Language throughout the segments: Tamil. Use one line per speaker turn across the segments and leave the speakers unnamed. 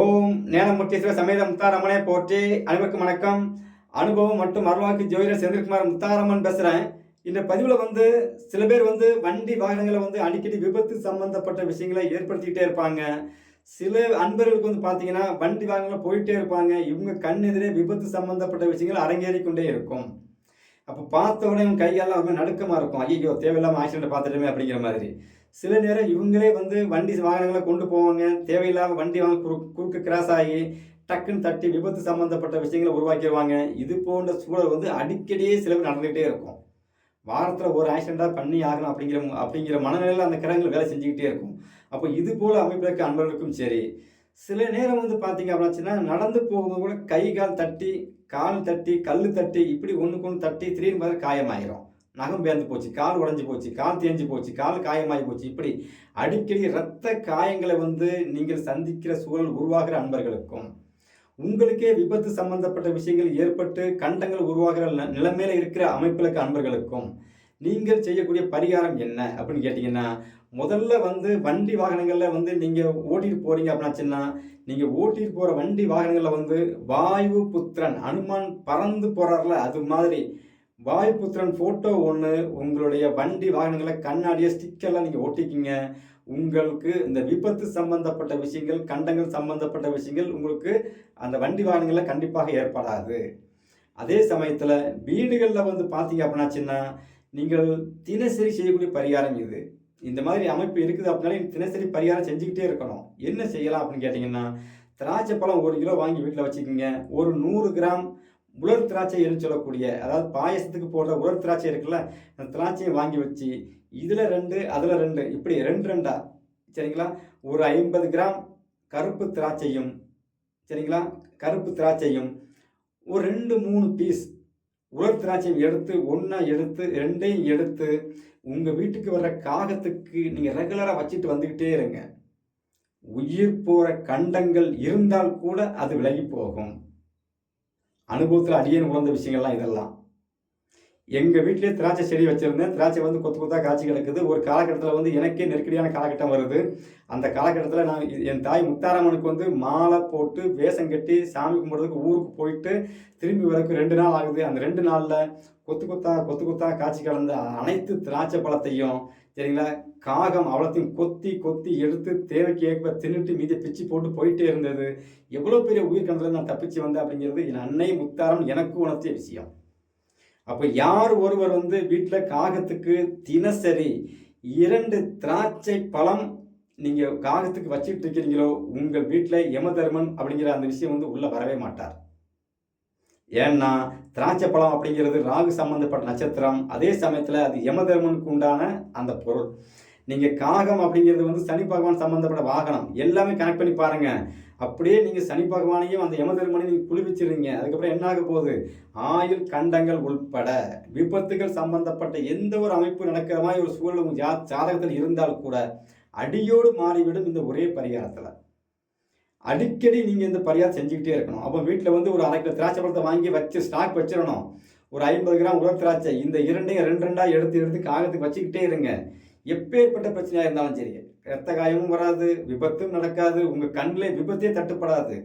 ஓம் ஞானமூர்த்தீஸ்வர சமேத முத்தாரம்மனே போற்றி அனைவருக்கும் வணக்கம். அனுபவம் மற்றும் அருள்வாக்கு ஜோதிடர் செந்தில்குமார் முத்தாரம்மன் பேசுகிறேன் இந்த பதிவில் வந்து சில பேர் வந்து வண்டி வாகனங்களை வந்து அடிக்கடி விபத்து சம்பந்தப்பட்ட விஷயங்களை ஏற்படுத்திக்கிட்டே இருப்பாங்க. சில அன்பர்களுக்கு வந்து பார்த்தீங்கன்னா வண்டி வாகனங்கள் போயிட்டே இருப்பாங்க. இவங்க கண் எதிரே விபத்து சம்பந்தப்பட்ட விஷயங்கள் அரங்கேறிக்கொண்டே இருக்கும். அப்போ பார்த்த உடனே கையெல்லாம் அவங்க நடுக்கமாக இருக்கும். ஐயோ தேவையில்லாமல் ஆக்சிடென்ட் பார்த்துட்டுமே அப்படிங்கிற மாதிரி. சில நேரம் இவங்களே வந்து வண்டி வாகனங்களை கொண்டு போவாங்க. தேவையில்லாமல் வண்டி வாங்க குறு குறுக்கு கிராஸ் ஆகி டக்குன்னு தட்டி விபத்து சம்மந்தப்பட்ட விஷயங்களை உருவாக்கிடுவாங்க இது போன்ற சூழல் வந்து அடிக்கடியே சில பேர் நடந்துகிட்டே இருக்கும். வாரத்தில் ஒரு ஆக்சிடெண்ட்டாக பண்ணி ஆகணும் அப்படிங்கிற அப்படிங்கிற மனநிலையில் அந்த கிரகங்கள் வேலை செஞ்சுக்கிட்டே இருக்கும். அப்போ இது போல் அமைப்பிற்கு அன்பர்களுக்கும் சரி. சில நேரம் வந்து பார்த்தீங்க அப்படின்னாச்சுன்னா நடந்து போகும்போது கூட கை கால் தட்டி கால் தட்டி கல் தட்டி இப்படி ஒன்றுக்கு ஒன்று தட்டி திடீர்னு பார்த்து காயமாயிரும். நகம் பேர்ந்து போச்சு கால் உடஞ்சி போச்சு கால் தேஞ்சு போச்சு கால் காயமாகி போச்சு. இப்படி அடிக்கடி இரத்த காயங்களை வந்து நீங்கள் சந்திக்கிற சூழல் உருவாகிற அன்பர்களுக்கும் உங்களுக்கே விபத்து சம்பந்தப்பட்ட விஷயங்கள் ஏற்பட்டு கண்டங்கள் உருவாகிற ந- நிலைமையில இருக்கிற அமைப்புகளுக்கு அன்பர்களுக்கும் நீங்கள் செய்யக்கூடிய பரிகாரம் என்ன அப்படின்னு கேட்டிங்கன்னா முதல்ல வந்து வண்டி வாகனங்களில் வந்து நீங்கள் ஓட்டிட்டு போகிறீங்க அப்படின்னாச்சுன்னா நீங்கள் ஓட்டிட்டு போகிற வண்டி வாகனங்களில் வந்து வாயு புத்திரன் அனுமான் பறந்து போகிறார்ல அது மாதிரி வாயுபுத்திரன் ஃபோட்டோ ஒன்று உங்களுடைய வண்டி வாகனங்களை கண்ணாடியை ஸ்டிக்கர்லாம் நீங்கள் ஒட்டிக்கிங்க. உங்களுக்கு இந்த விபத்து சம்பந்தப்பட்ட விஷயங்கள் கண்டங்கள் சம்பந்தப்பட்ட விஷயங்கள் உங்களுக்கு அந்த வண்டி வாகனங்களில் கண்டிப்பாக ஏற்படாது. அதே சமயத்தில் வீடுகளில் வந்து பார்த்தீங்க அப்படின்னாச்சுன்னா நீங்கள் தினசரி செய்யக்கூடிய பரிகாரம் இது. இந்த மாதிரி அமைப்பு இருக்குது அப்படின்னாலே தினசரி பரிகாரம் செஞ்சுக்கிட்டே இருக்கணும். என்ன செய்யலாம் அப்படின்னு கேட்டிங்கன்னா திராட்சை பழம் ஒரு கிலோ வாங்கி வீட்டில் வச்சுக்கோங்க. ஒரு நூறு கிராம் உலர் திராட்சைன்னு சொல்லக்கூடிய அதாவது பாயசத்துக்கு போடுற உலர் திராட்சை இருக்குல்ல அந்த திராட்சையை வாங்கி வச்சு இதில் ரெண்டு அதில் ரெண்டு இப்படி ரெண்டு ரெண்டா? சரிங்களா? ஒரு ஐம்பது கிராம் கருப்பு திராட்சையும் சரிங்களா? கருப்பு திராட்சையும் ஒரு ரெண்டு மூணு பீஸ் உலர் திராட்சையும் எடுத்து ஒன்றா எடுத்து ரெண்டையும் எடுத்து உங்கள் வீட்டுக்கு வர்ற காகத்துக்கு நீங்கள் ரெகுலராக வச்சுட்டு வந்துக்கிட்டே இருங்க. உயிர் போகிற கண்டங்கள் இருந்தால் கூட அது விலகி போகும். அனுபவத்தில் அடியேன் உணர்ந்த விஷயங்கள்லாம் இதெல்லாம். எங்கள் வீட்டிலே திராட்சை செடி வச்சுருந்தேன். திராட்சை வந்து கொத்து கொத்தா காய்ச்சி கிடக்குது. ஒரு காலகட்டத்தில் வந்து எனக்கே நெருக்கடியான காலகட்டம் வருது. அந்த காலகட்டத்தில் நான் என் தாய் முத்தாரம்மனுக்கு வந்து மாலை போட்டு வேஷம் கட்டி சாமி கும்பிட்றதுக்கு ஊருக்கு போயிட்டு திரும்பி வரக்கு ரெண்டு நாள் ஆகுது. அந்த ரெண்டு நாளில் கொத்து கொத்தா கொத்து கொத்தா காய்ச்சி கிடந்த அனைத்து திராட்சை பழத்தையும் சரிங்களா? காகம் அவ்வளோத்தையும் கொத்தி கொத்தி எடுத்து தேவைக்கு ஏற்ப தின்னுட்டு மீதி பிச்சு போட்டு போயிட்டே இருந்தது. எவ்வளோ பெரிய உயிர்கணத்தில் நான் தப்பிச்சு வந்தேன் அப்படிங்கிறது என் அன்னை முத்தாரம் எனக்கு உணர்த்திய விஷயம். அப்போ யார் ஒருவர் வந்து வீட்டில் காகத்துக்கு தினசரி இரண்டு திராட்சை பழம் நீங்கள் காகத்துக்கு வச்சுட்டு இருக்கிறீங்களோ உங்கள் வீட்டில் யமதர்மன் அப்படிங்கிற அந்த விஷயம் வந்து உள்ளே வரவே மாட்டார். ஏன்னா திராட்சை பழம் அப்படிங்கிறது ராகு சம்பந்தப்பட்ட நட்சத்திரம். அதே சமயத்தில் அது யமதர்மனுக்கு உண்டான அந்த பொருள். நீங்கள் காகம் அப்படிங்கிறது வந்து சனி பகவான் சம்பந்தப்பட்ட வாகனம். எல்லாமே கனெக்ட் பண்ணி பாருங்கள் அப்படியே நீங்கள் சனி பகவானையும் அந்த யமதர்மனையும் நீங்கள் குளிர்விச்சிருங்க. அதுக்கப்புறம் என்ன ஆக போகுது? ஆயுள் கண்டங்கள் உள்பட விபத்துகள் சம்பந்தப்பட்ட எந்த ஒரு அமைப்பு நடக்கிற மாதிரி ஒரு சூழல் உங்கள் ஜா ஜாதகத்தில் இருந்தால் கூட அடியோடு மாறிவிடும் இந்த ஒரே பரிகாரத்தில். அடிக்கடி நீங்கள் இந்த பரிகாரம் செஞ்சுக்கிட்டே இருக்கணும். அப்போ வீட்டில் வந்து ஒரு அரை கிலோ திராட்சை பழத்தை வாங்கி வச்சு ஸ்டாக் வச்சிடணும். ஒரு ஐம்பது கிராம் உலர் திராட்சை இந்த இரண்டையும் ரெண்டு ரெண்டாக எடுத்து எடுத்து காகத்துக்கு வச்சுக்கிட்டே இருங்க. எப்பேற்பட்ட பிரச்சனையாக இருந்தாலும் சரி. ரத்த காயமும் வராது விபத்தும் நடக்காது உங்கள் கண்ணில் விபத்தே தட்டுப்படாது.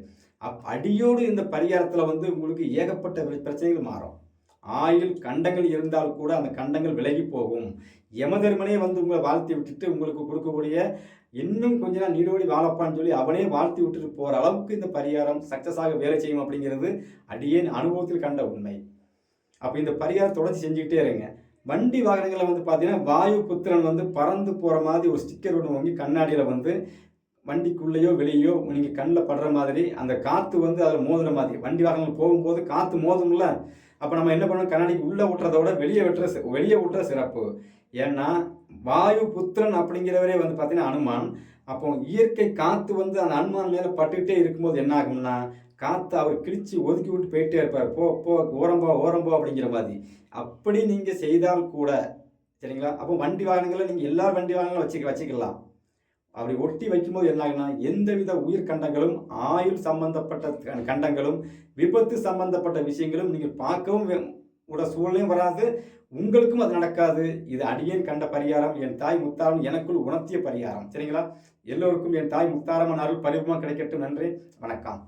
அப் அடியோடு இந்த பரிகாரத்தில் வந்து உங்களுக்கு ஏகப்பட்ட பிரச்சனைகள் மாறும். ஆயில் கண்டங்கள் இருந்தால் கூட அந்த கண்டங்கள் விலகி போகும். யமதர்மனே வந்து உங்களை வாழ்த்தி விட்டுட்டு உங்களுக்கு கொடுக்கக்கூடிய இன்னும் கொஞ்ச நாள் நீடோடி வாழப்பான்னு சொல்லி அவனே வாழ்த்தி விட்டுட்டு போகிற அளவுக்கு இந்த பரிகாரம் சக்ஸஸாக வேலை செய்யும் அப்படிங்கிறது அடியேன் அனுபவத்தில் கண்ட உண்மை. அப்போ இந்த பரிகாரம் தொடர்ச்சி செஞ்சுக்கிட்டே இருங்க. வண்டி வாகனங்களில் வந்து பார்த்தீங்கன்னா வாயு புத்திரன் வந்து பறந்து போகிற மாதிரி ஒரு ஸ்டிக்கர் ஒன்று வாங்கி கண்ணாடியில் வந்து வண்டிக்குள்ளேயோ வெளியோ நீங்கள் கண்ணில் படுற மாதிரி அந்த காற்று வந்து அதில் மோதுற மாதிரி. வண்டி வாகனங்கள் போகும்போது காற்று மோதும்ல அப்போ நம்ம என்ன பண்ணணும்? கண்ணாடிக்கு உள்ளே விட்டுறத விட வெளியே விட்டுற வெளியே விட்டுற சிறப்பு. ஏன்னா வாயு புத்திரன் அப்படிங்கிறவரே வந்து பார்த்தீங்கன்னா அனுமான். அப்போ இயற்கை காற்று வந்து அந்த அனுமான் மேலே பட்டுக்கிட்டே இருக்கும்போது என்ன ஆகும்னா காற்று அவர் கிழிச்சு ஒதுக்கி விட்டு போயிட்டே இருப்பார். போ போ ஓரம்போ ஓரம்போ அப்படிங்கிற மாதிரி. அப்படி நீங்கள் செய்தால் கூட சரிங்களா? அப்போ வண்டி வாகனங்களை நீங்கள் எல்லா வண்டி வாகனங்களும் வச்சுக்க வச்சுக்கலாம். அப்படி ஒட்டி வைக்கும்போது என்ன ஆகுனா எந்தவித உயிர் கண்டங்களும் ஆயுள் சம்பந்தப்பட்ட கண்டங்களும் விபத்து சம்பந்தப்பட்ட விஷயங்களும் நீங்கள் பார்க்கவும் உட சூழ்நிலையும் வராது. உங்களுக்கும் அது நடக்காது. இது அடியேன் கண்ட பரிகாரம். என் தாய் முத்தாரம் எனக்குள் உணர்த்திய பரிகாரம். சரிங்களா? எல்லோருக்கும் என் தாய் முத்தாரமன் அருள் பரிபமாக கிடைக்கட்டும். நன்றி. வணக்கம்.